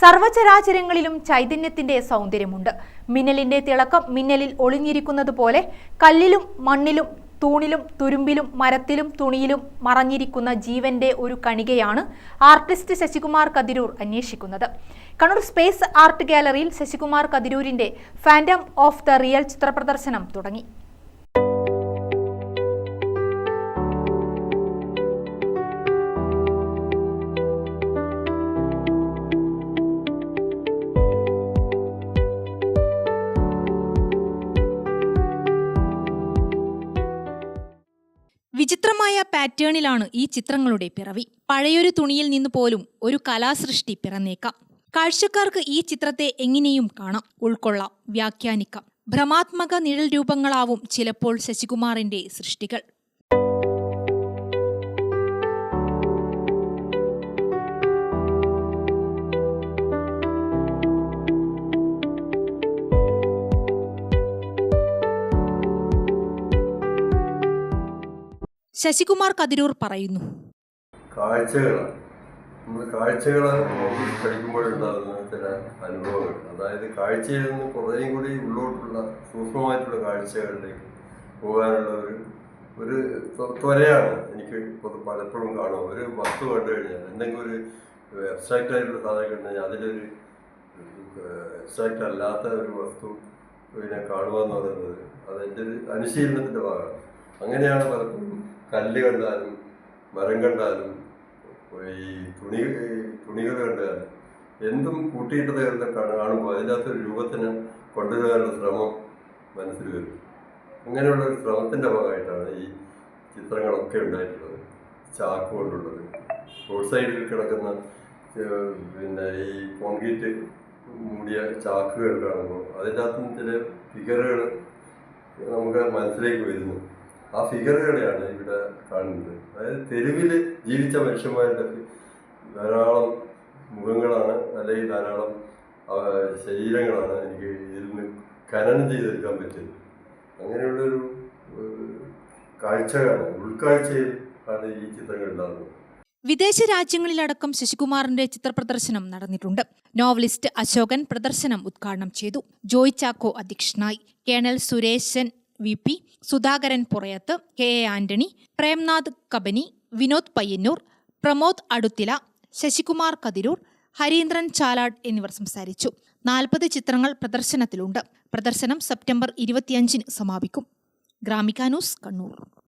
സർവചരാചരങ്ങളിലും ചൈതന്യത്തിന്റെ സൗന്ദര്യമുണ്ട്. മിന്നലിന്റെ തിളക്കം മിന്നലിൽ ഒളിഞ്ഞിരിക്കുന്നത് പോലെ കല്ലിലും മണ്ണിലും തൂണിലും തുരുമ്പിലും മരത്തിലും തുണിയിലും മറഞ്ഞിരിക്കുന്ന ജീവന്റെ ഒരു കണികയാണ് ആർട്ടിസ്റ്റ് ശശികുമാർ കതിരൂർ അന്വേഷിക്കുന്നത്. കണ്ണൂർ സ്പേസ് ആർട്ട് ഗാലറിയിൽ ശശികുമാർ കതിരൂരിന്റെ ഫാൻഡം ഓഫ് ദ റിയൽ ചിത്രപ്രദർശനം തുടങ്ങി. വിചിത്രമായ പാറ്റേണിലാണ് ഈ ചിത്രങ്ങളുടെ പിറവി. പഴയൊരു തുണിയിൽ നിന്ന് പോലും ഒരു കലാസൃഷ്ടി പിറന്നേക്കാം. കാഴ്ചക്കാർക്ക് ഈ ചിത്രത്തെ എങ്ങനെയും കാണാം. ഉൾക്കൊള്ളാം. വ്യാഖ്യാനിക്കാം. ഭ്രമാത്മക നിഴൽ രൂപങ്ങളാവും ചിലപ്പോൾ ശശികുമാറിന്റെ സൃഷ്ടികൾ. ശശികുമാർ കതിരൂർ പറയുന്നു. കാഴ്ചകളാണ് നമ്മൾ കാഴ്ചകൾ പഠിക്കുമ്പോഴുണ്ടാകുന്ന ചില അനുഭവങ്ങൾ. അതായത് കാഴ്ചയിൽ നിന്ന് കുറേയും കൂടി ഉള്ളോട്ടുള്ള സൂക്ഷ്മമായിട്ടുള്ള കാഴ്ചകളിലേക്ക് പോകാനുള്ള ഒരു ഒരു ത്വ- ത്വരയാണ് എനിക്ക് പലപ്പോഴും കാണും ഒരു വസ്തു കണ്ടു കഴിഞ്ഞാൽ എന്തെങ്കിലും ഒരു അബ്സ്ട്രാക്റ്റ് ആയിട്ടുള്ള സാധനം കണ്ടു കഴിഞ്ഞാൽ അതിലൊരു അബ്സ്ട്രാക്റ്റ് അല്ലാത്ത ഒരു വസ്തു പിന്നെ കാണുക എന്ന് പറയുന്നത് അത് ഒരു അനുശീലനത്തിന്റെ ഭാഗമാണ്. അങ്ങനെയാണ് പലപ്പോഴും കല്ല് കണ്ടാലും മരം കണ്ടാലും ഈ തുണി തുണികൾ കണ്ടാലും എന്തും കൂട്ടിയിട്ട് കണ്ട് കാണുമ്പോൾ അതിന്റെ ഒരു രൂപത്തിന് കൊണ്ടുവരാനുള്ള ശ്രമം മനസ്സിൽ വരും. അങ്ങനെയുള്ള ഒരു ശ്രമത്തിന്റെ ഭാഗമായിട്ടാണ് ഈ ചിത്രങ്ങളൊക്കെ ഉണ്ടായിട്ടുള്ളത്. ചാക്ക് കൊണ്ടുള്ളത്. റോഡ് സൈഡിൽ കിടക്കുന്ന പിന്നെ ഈ കോൺക്രീറ്റ് മൂടിയ ചാക്കുകൾ കാണുമ്പോൾ അതിന്റെ അകത്തുനിന്ന് ചില ഫിഗറുകൾ നമുക്ക് മനസ്സിലേക്ക് വരുന്നു. ആ ഫിഗറുകളെയാണ് ഇവിടെ കാണുന്നത്. അതായത് തെരുവിൽ ജീവിച്ച മനുഷ്യന്മാരുടെ ധാരാളം മുഖങ്ങളാണ് അല്ലെങ്കിൽ ധാരാളം ശരീരങ്ങളാണ് എനിക്ക് ഇതിൽ നിന്ന് ഖനനം ചെയ്തെടുക്കാൻ പറ്റുന്നത്. അങ്ങനെയുള്ളൊരു കാഴ്ചകളാണ് ഉൾക്കാഴ്ചയിൽ ആണ് ഈ ചിത്രങ്ങൾ ഉണ്ടാകുന്നത്. വിദേശ രാജ്യങ്ങളിലടക്കം ശശികുമാറിന്റെ ചിത്രപ്രദർശനം നടന്നിട്ടുണ്ട്. നോവലിസ്റ്റ് അശോകൻ പ്രദർശനം ഉദ്ഘാടനം ചെയ്തു. ജോയ് ചാക്കോ അധ്യക്ഷനായി. Colonel Suresan V. P. Sudhakaran Purayath K. A. Antony Premnath Kabani Vinod Payyanur Pramod Aduthila Sasikumar Kathiroor Harindran Chalad എന്നിവർ സംസാരിച്ചു. നാൽപ്പത് ചിത്രങ്ങൾ പ്രദർശനത്തിലുണ്ട്. പ്രദർശനം സെപ്റ്റംബർ ഇരുപത്തിയഞ്ചിന് സമാപിക്കും. ഗ്രാമിക ന്യൂസ് കണ്ണൂർ.